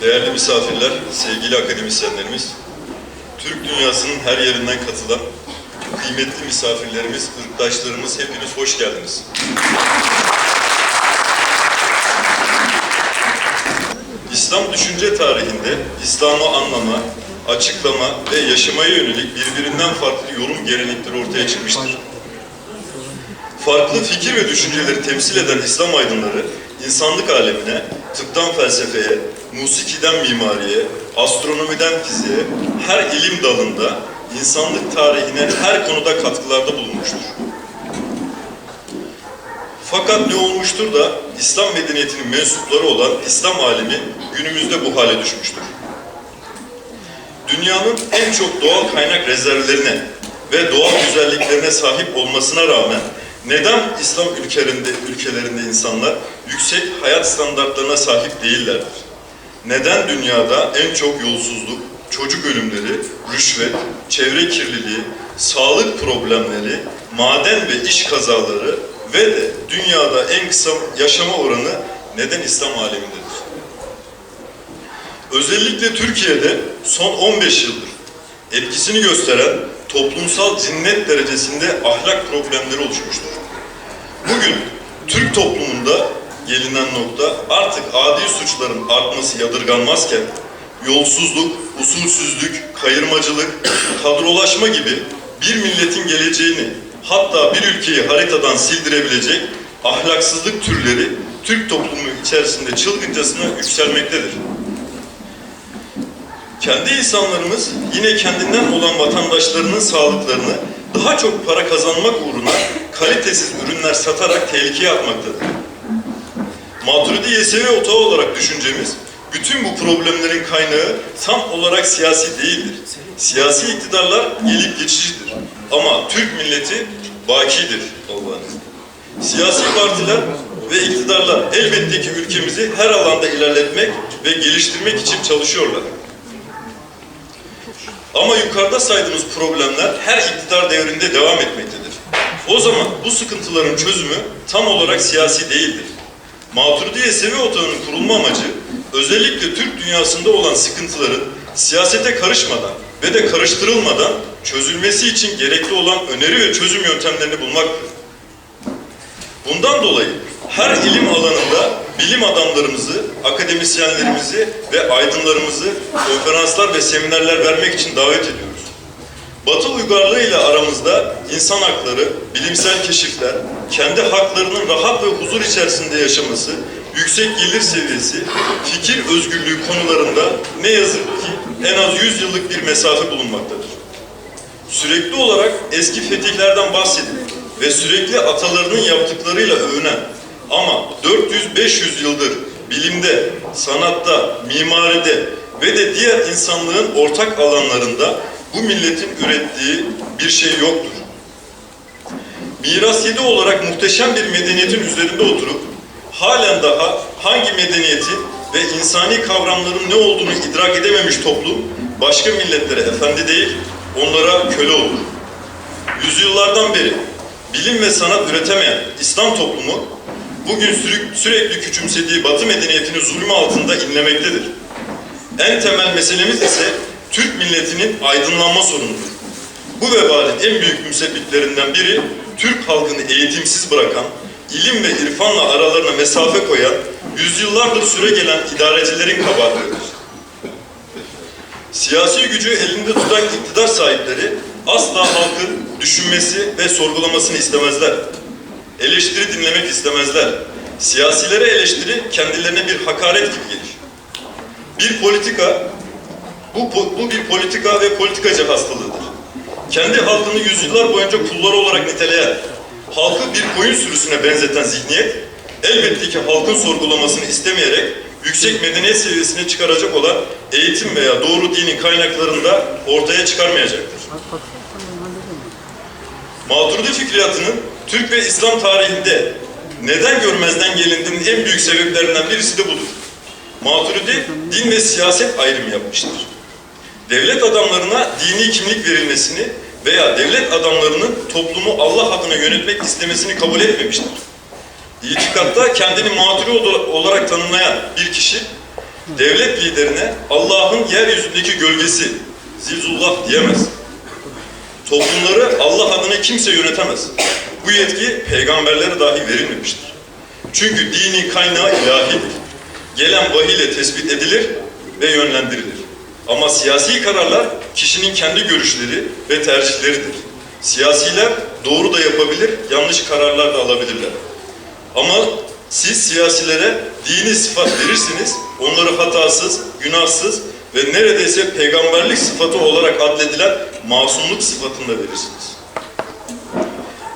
Değerli misafirler, sevgili akademisyenlerimiz, Türk dünyasının her yerinden katılan kıymetli misafirlerimiz, ırktaşlarımız hepiniz hoş geldiniz. İslam düşünce tarihinde İslam'ı anlama, açıklama ve yaşamaya yönelik birbirinden farklı yorum gelenekleri ortaya çıkmıştır. Farklı fikir ve düşünceleri temsil eden İslam aydınları, insanlık alemine, tıptan felsefeye, musikiden mimariye, astronomiden fiziğe, her ilim dalında, insanlık tarihine her konuda katkılarda bulunmuştur. Fakat ne olmuştur da İslam medeniyetinin mensupları olan İslam alemi günümüzde bu hale düşmüştür. Dünyanın en çok doğal kaynak rezervlerine ve doğal güzelliklerine sahip olmasına rağmen neden İslam ülkelerinde, ülkelerinde insanlar yüksek hayat standartlarına sahip değillerdir? Neden dünyada en çok yolsuzluk, çocuk ölümleri, rüşvet, çevre kirliliği, sağlık problemleri, maden ve iş kazaları ve de dünyada en kısa yaşama oranı neden İslam alemindedir? Özellikle Türkiye'de son 15 yıldır etkisini gösteren toplumsal cinnet derecesinde ahlak problemleri oluşmuştur. Bugün Türk toplumunda gelinen nokta artık adi suçların artması yadırganmazken yolsuzluk, usulsüzlük, kayırmacılık, kadrolaşma gibi bir milletin geleceğini hatta bir ülkeyi haritadan sildirebilecek ahlaksızlık türleri Türk toplumu içerisinde çılgıncasına yükselmektedir. Kendi insanlarımız yine kendinden olan vatandaşlarının sağlıklarını daha çok para kazanmak uğruna kalitesiz ürünler satarak tehlikeye atmaktadır. Maturidi Yesevi otağı olarak düşüncemiz, bütün bu problemlerin kaynağı tam olarak siyasi değildir. Siyasi iktidarlar gelip geçicidir. Ama Türk milleti bakidir Allah'ın. Siyasi partiler ve iktidarlar elbette ki ülkemizi her alanda ilerletmek ve geliştirmek için çalışıyorlar. Ama yukarıda saydığımız problemler her iktidar devrinde devam etmektedir. O zaman bu sıkıntıların çözümü tam olarak siyasi değildir. Maturidiye Sevi Otağı'nın kurulma amacı özellikle Türk dünyasında olan sıkıntıların siyasete karışmadan ve de karıştırılmadan çözülmesi için gerekli olan öneri ve çözüm yöntemlerini bulmaktır. Bundan dolayı her ilim alanında bilim adamlarımızı, akademisyenlerimizi ve aydınlarımızı konferanslar ve seminerler vermek için davet ediyoruz. Batı uygarlığı ile aramızda insan hakları, bilimsel keşifler, kendi haklarının rahat ve huzur içerisinde yaşaması, yüksek gelir seviyesi, fikir özgürlüğü konularında ne yazık ki en az 100 yıllık bir mesafe bulunmaktadır. Sürekli olarak eski fetihlerden bahsedip ve sürekli atalarının yaptıklarıyla övünen ama 400-500 yıldır bilimde, sanatta, mimaride ve de diğer insanlığın ortak alanlarında bu milletin ürettiği bir şey yoktur. Miras yedi olarak muhteşem bir medeniyetin üzerinde oturup halen daha hangi medeniyetin ve insani kavramların ne olduğunu idrak edememiş toplum başka milletlere efendi değil, onlara köle olur. Yüzyıllardan beri bilim ve sanat üretemeyen İslam toplumu bugün sürekli küçümsediği Batı medeniyetinin zulmü altında inlemektedir. En temel meselemiz ise Türk milletinin aydınlanma sorunudur. Bu vebalin en büyük müsebbiplerinden biri Türk halkını eğitimsiz bırakan, ilim ve irfanla aralarına mesafe koyan, yüzyıllardır süre gelen idarecilerin kabahatidir. Siyasi gücü elinde tutan iktidar sahipleri asla halkın düşünmesi ve sorgulamasını istemezler. Eleştiri dinlemek istemezler. Siyasilere eleştiri kendilerine bir hakaret gibi gelir. Bir politika, bu, bu bir politika ve politikacı hastalığıdır. Kendi halkını yüzyıllar boyunca kulları olarak niteleyen, halkı bir koyun sürüsüne benzeten zihniyet, elbette ki halkın sorgulamasını istemeyerek yüksek medeniyet seviyesine çıkaracak olan eğitim veya doğru dinin kaynaklarında ortaya çıkarmayacaktır. Maturidi fikriyatının Türk ve İslam tarihinde neden görmezden gelindiğinin en büyük sebeplerinden birisi de budur. Maturidi din ve siyaset ayrımı yapmıştır. Devlet adamlarına dini kimlik verilmesini veya devlet adamlarının toplumu Allah adına yönetmek istemesini kabul etmemiştir. İtikatta kendini maturi olarak tanımlayan bir kişi devlet liderine Allah'ın yeryüzündeki gölgesi Zilzullah diyemez. Toplumları Allah adına kimse yönetemez. Bu yetki peygamberlere dahi verilmemiştir. Çünkü dini kaynağı ilahidir. Gelen vahiy ile tespit edilir ve yönlendirilir. Ama siyasi kararlar kişinin kendi görüşleri ve tercihleridir. Siyasiler doğru da yapabilir, yanlış kararlar da alabilirler. Ama siz siyasilere dini sıfat verirsiniz, onları hatasız, günahsız ve neredeyse peygamberlik sıfatı olarak adledilen masumluk sıfatında verirsiniz.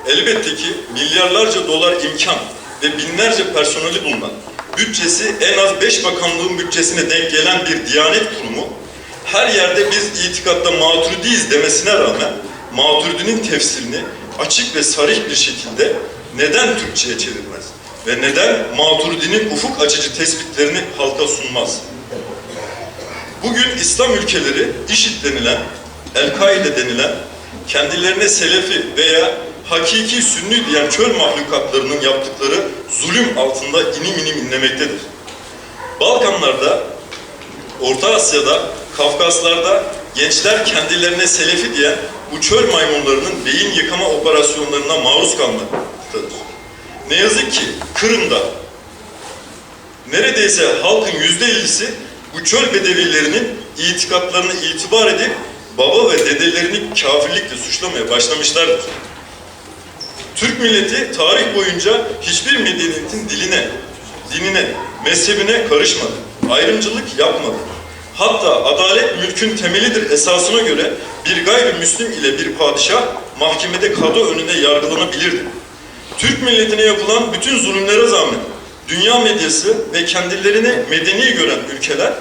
Elbette ki milyarlarca dolar imkan ve binlerce personeli bulunan, bütçesi en az 5 bakanlığın bütçesine denk gelen bir diyanet kurumu, her yerde biz itikatta maturidiyiz demesine rağmen, maturidinin tefsirini açık ve sarih bir şekilde neden Türkçe'ye çevirmez? Ve neden maturidinin ufuk açıcı tespitlerini halka sunmaz? Bugün İslam ülkeleri IŞİD denilen, El-Kaide denilen, kendilerine Selefi veya hakiki Sünni diyen çöl mahlukatlarının yaptıkları zulüm altında inim inim inlemektedir. Balkanlarda, Orta Asya'da, Kafkaslar'da gençler kendilerine Selefi diyen bu çöl maymunlarının beyin yıkama operasyonlarına maruz kalmaktadır. Ne yazık ki Kırım'da neredeyse halkın yüzde ellisi bu çöl bedevilerinin itikatlarını itibar edip baba ve dedelerini kafirlikle suçlamaya başlamışlardır. Türk milleti tarih boyunca hiçbir medeniyetin diline, dinine, mezhebine karışmadı. Ayrımcılık yapmadı. Hatta adalet mülkün temelidir esasına göre bir gayrimüslim ile bir padişah mahkemede kadı önünde yargılanabilirdi. Türk milletine yapılan bütün zulümlere rağmen dünya medyası ve kendilerini medeni gören ülkeler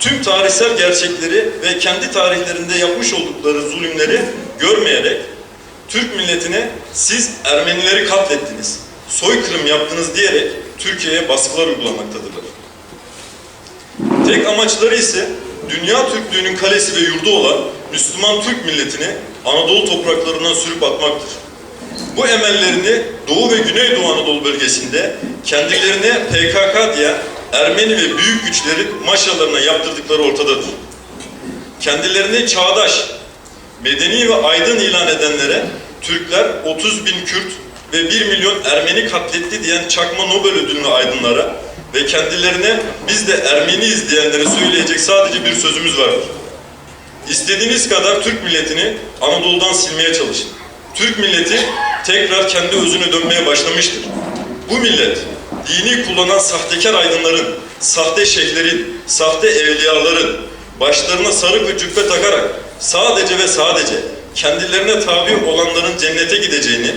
tüm tarihsel gerçekleri ve kendi tarihlerinde yapmış oldukları zulümleri görmeyerek Türk milletine siz Ermenileri katlettiniz, soykırım yaptınız diyerek Türkiye'ye baskılar uygulamaktadırlar. Tek amaçları ise dünya Türklüğünün kalesi ve yurdu olan Müslüman Türk milletini Anadolu topraklarından sürüp atmaktır. Bu emellerini Doğu ve Güneydoğu Anadolu bölgesinde kendilerine PKK diye Ermeni ve büyük güçlerin maşalarına yaptırdıkları ortadadır. Kendilerini çağdaş, medeni ve aydın ilan edenlere Türkler 30 bin Kürt ve 1 milyon Ermeni katletti diyen Çakma Nobel ödüllü aydınlara ve kendilerine biz de Ermeniyiz diyenlere söyleyecek sadece bir sözümüz vardır. İstediğiniz kadar Türk milletini Anadolu'dan silmeye çalışın. Türk milleti tekrar kendi özüne dönmeye başlamıştır. Bu millet dini kullanan sahtekar aydınların, sahte şeyhlerin, sahte evliyaların başlarına sarık ve cübbe takarak sadece ve sadece kendilerine tabi olanların cennete gideceğini,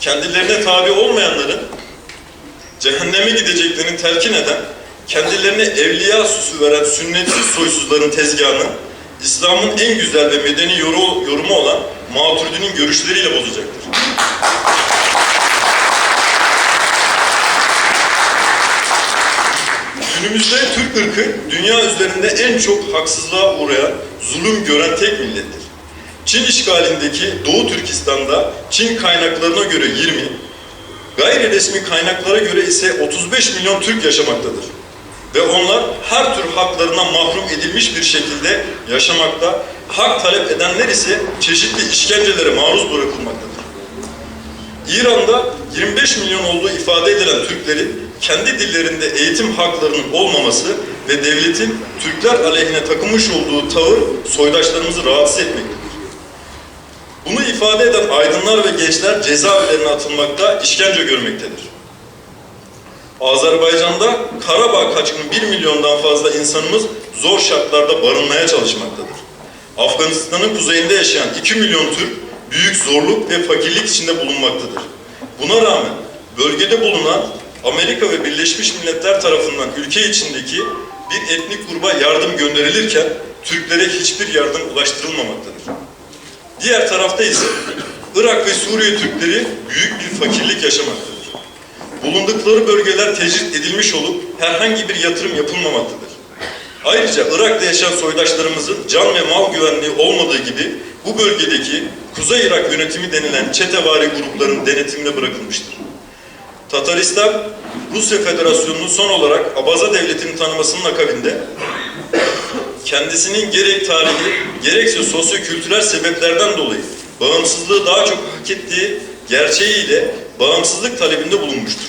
kendilerine tabi olmayanların cehenneme gideceklerini telkin eden, kendilerine evliya süsü veren sünnetsiz soysuzların tezgahını, İslam'ın en güzel ve medeni yoru- yorumu olan Maturidi'nin görüşleriyle bozacaktır. Günümüzde Türk ırkı dünya üzerinde en çok haksızlığa uğrayan, zulüm gören tek millettir. Çin işgalindeki Doğu Türkistan'da Çin kaynaklarına göre 20, gayri resmi kaynaklara göre ise 35 milyon Türk yaşamaktadır. Ve onlar her tür haklarından mahrum edilmiş bir şekilde yaşamakta, hak talep edenler ise çeşitli işkencelere maruz bırakılmaktadır. İran'da 25 milyon olduğu ifade edilen Türklerin kendi dillerinde eğitim haklarının olmaması ve devletin Türkler aleyhine takılmış olduğu tavır soydaşlarımızı rahatsız etmektedir. Bunu ifade eden aydınlar ve gençler cezaevlerine atılmakta, işkence görmektedir. Azerbaycan'da Karabağ kaçkını 1 milyondan fazla insanımız zor şartlarda barınmaya çalışmaktadır. Afganistan'ın kuzeyinde yaşayan 2 milyon Türk büyük zorluk ve fakirlik içinde bulunmaktadır. Buna rağmen bölgede bulunan Amerika ve Birleşmiş Milletler tarafından ülke içindeki bir etnik gruba yardım gönderilirken Türklere hiçbir yardım ulaştırılmamaktadır. Diğer tarafta ise Irak ve Suriye Türkleri büyük bir fakirlik yaşamaktadır. Bulundukları bölgeler tecrit edilmiş olup herhangi bir yatırım yapılmamaktadır. Ayrıca Irak'ta yaşayan soydaşlarımızın can ve mal güvenliği olmadığı gibi bu bölgedeki Kuzey Irak yönetimi denilen çetevari grupların denetimine bırakılmıştır. Tataristan, Rusya Federasyonu'nun son olarak Abaza Devleti'nin tanımasının akabinde kendisinin gerek tarihi gerekse sosyo-kültürel sebeplerden dolayı bağımsızlığı daha çok hak ettiği gerçeğiyle bağımsızlık talebinde bulunmuştur.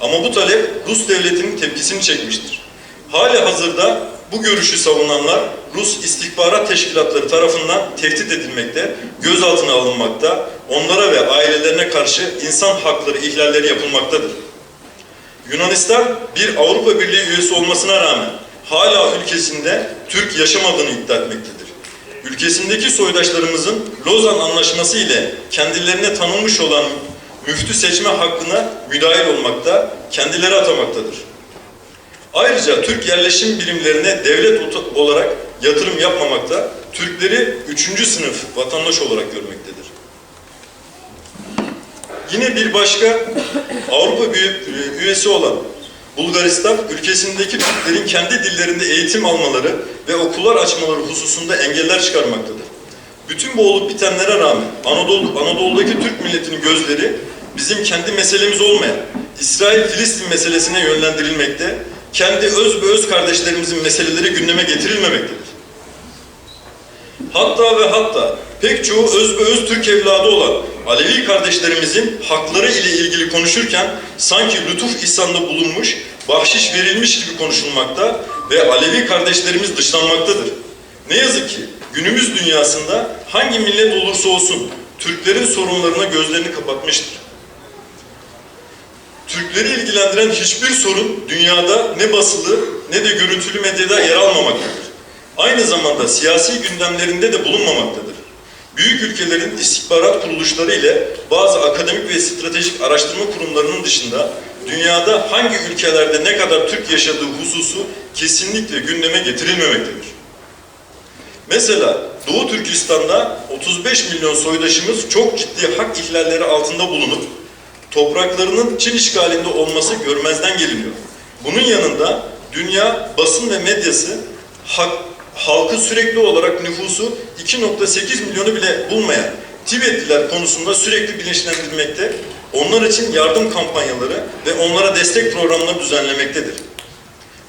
Ama bu talep Rus devletinin tepkisini çekmiştir. Hali hazırda bu görüşü savunanlar Rus istihbarat teşkilatları tarafından tehdit edilmekte, gözaltına alınmakta, onlara ve ailelerine karşı insan hakları ihlalleri yapılmaktadır. Yunanistan bir Avrupa Birliği üyesi olmasına rağmen hala ülkesinde Türk yaşamadığını iddia etmektedir. Ülkesindeki soydaşlarımızın Lozan Anlaşması ile kendilerine tanınmış olan müftü seçme hakkına müdahil olmakta, kendileri atamaktadır. Ayrıca Türk yerleşim birimlerine devlet olarak yatırım yapmamakta, Türkleri üçüncü sınıf vatandaş olarak görmektedir. Yine bir başka Avrupa üyesi olan Bulgaristan, ülkesindeki Türklerin kendi dillerinde eğitim almaları ve okullar açmaları hususunda engeller çıkarmaktadır. Bütün bu olup bitenlere rağmen Anadolu, Anadolu'daki Türk milletinin gözleri bizim kendi meselemiz olmayan İsrail-Filistin meselesine yönlendirilmekte, kendi öz ve öz kardeşlerimizin meseleleri gündeme getirilmemektedir. Hatta ve hatta pek çoğu öz ve öz Türk evladı olan Alevi kardeşlerimizin hakları ile ilgili konuşurken sanki lütuf ihsanda bulunmuş, bahşiş verilmiş gibi konuşulmakta ve Alevi kardeşlerimiz dışlanmaktadır. Ne yazık ki günümüz dünyasında hangi millet olursa olsun Türklerin sorunlarına gözlerini kapatmıştır. Türkleri ilgilendiren hiçbir sorun dünyada ne basılı ne de görüntülü medyada yer almamaktadır. Aynı zamanda siyasi gündemlerinde de bulunmamaktadır. Büyük ülkelerin istihbarat kuruluşları ile bazı akademik ve stratejik araştırma kurumlarının dışında dünyada hangi ülkelerde ne kadar Türk yaşadığı hususu kesinlikle gündeme getirilmemektedir. Mesela Doğu Türkistan'da 35 milyon soydaşımız çok ciddi hak ihlalleri altında bulunup topraklarının Çin işgalinde olması görmezden geliniyor. Bunun yanında dünya basın ve medyası hak, halkı sürekli olarak nüfusu 2.8 milyonu bile bulmayan Tibetliler konusunda sürekli bilinçlendirmekte, onlar için yardım kampanyaları ve onlara destek programları düzenlemektedir.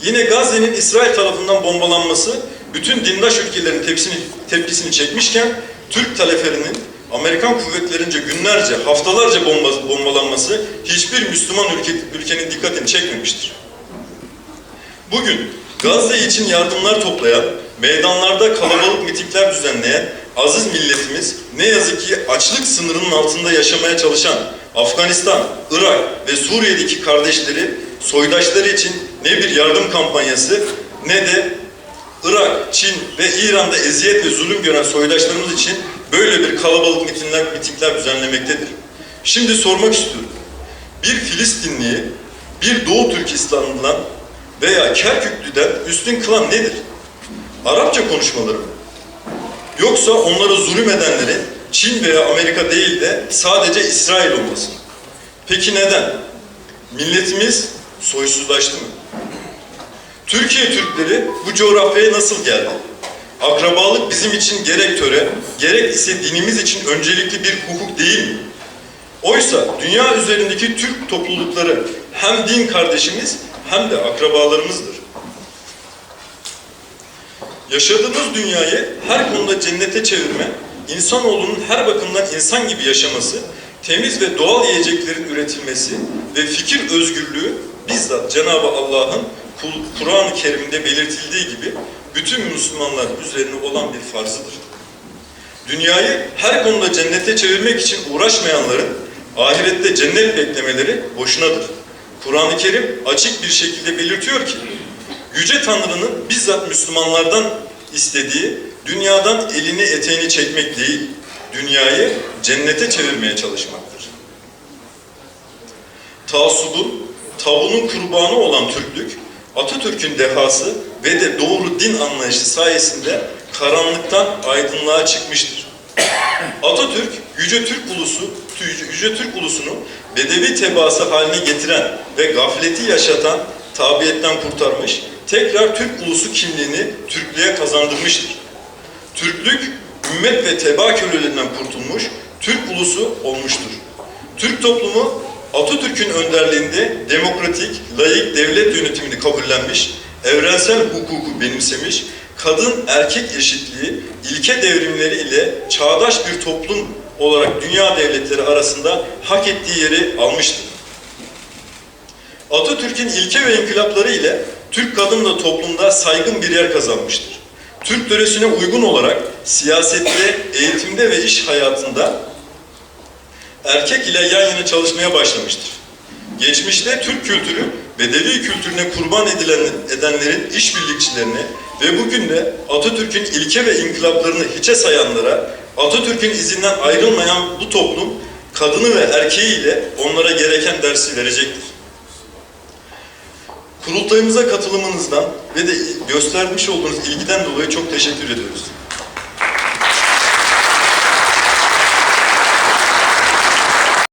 Yine Gazze'nin İsrail tarafından bombalanması bütün dindaş ülkelerin tepkisini, tepkisini çekmişken Türk taleferinin Amerikan kuvvetlerince günlerce, haftalarca bomba, bombalanması hiçbir Müslüman ülke, ülkenin dikkatini çekmemiştir. Bugün Gazze için yardımlar toplayan, meydanlarda kalabalık mitingler düzenleyen aziz milletimiz ne yazık ki açlık sınırının altında yaşamaya çalışan Afganistan, Irak ve Suriye'deki kardeşleri, soydaşları için ne bir yardım kampanyası ne de Irak, Çin ve İran'da eziyet ve zulüm gören soydaşlarımız için böyle bir kalabalık mitingler, mitingler düzenlemektedir. Şimdi sormak istiyorum. Bir Filistinliyi, bir Doğu Türkistanlı'dan veya Kerküklü'den üstün kılan nedir? Arapça konuşmaları mı? Yoksa onlara zulüm edenlerin Çin veya Amerika değil de sadece İsrail olması mı? Peki neden? Milletimiz soysuzlaştı mı? Türkiye Türkleri bu coğrafyaya nasıl geldi? Akrabalık bizim için gerek töre, gerek ise dinimiz için öncelikli bir hukuk değil mi? Oysa dünya üzerindeki Türk toplulukları hem din kardeşimiz hem de akrabalarımızdır. Yaşadığımız dünyayı her konuda cennete çevirme, insanoğlunun her bakımdan insan gibi yaşaması, temiz ve doğal yiyeceklerin üretilmesi ve fikir özgürlüğü bizzat Cenab-ı Allah'ın Kur'an-ı Kerim'de belirtildiği gibi bütün Müslümanlar üzerine olan bir farzıdır. Dünyayı her konuda cennete çevirmek için uğraşmayanların ahirette cennet beklemeleri boşunadır. Kur'an-ı Kerim açık bir şekilde belirtiyor ki Yüce Tanrı'nın bizzat Müslümanlardan istediği dünyadan elini eteğini çekmek değil, dünyayı cennete çevirmeye çalışmaktır. Taassubun, tabu'nun kurbanı olan Türklük, Atatürk'ün dehası ve de doğru din anlayışı sayesinde karanlıktan aydınlığa çıkmıştır. Atatürk, Yüce Türk Ulusu, Yüce Türk Ulusu'nu bedevi tebaası haline getiren ve gafleti yaşatan tabiyetten kurtarmış, tekrar Türk ulusu kimliğini Türklüğe kazandırmıştır. Türklük, ümmet ve teba kölelerinden kurtulmuş, Türk ulusu olmuştur. Türk toplumu Atatürk'ün önderliğinde demokratik, layık devlet yönetimini kabullenmiş, evrensel hukuku benimsemiş, kadın erkek eşitliği, ilke devrimleri ile çağdaş bir toplum olarak dünya devletleri arasında hak ettiği yeri almıştır. Atatürk'ün ilke ve inkılapları ile Türk kadın da toplumda saygın bir yer kazanmıştır. Türk töresine uygun olarak siyasette, eğitimde ve iş hayatında erkek ile yan yana çalışmaya başlamıştır. Geçmişte Türk kültürü, Bedevi kültürüne kurban edilen, edenlerin işbirlikçilerine ve bugün de Atatürk'ün ilke ve inkılaplarını hiçe sayanlara, Atatürk'ün izinden ayrılmayan bu toplum, kadını ve erkeğiyle onlara gereken dersi verecektir. Kurultayımıza katılımınızdan ve de göstermiş olduğunuz ilgiden dolayı çok teşekkür ediyoruz.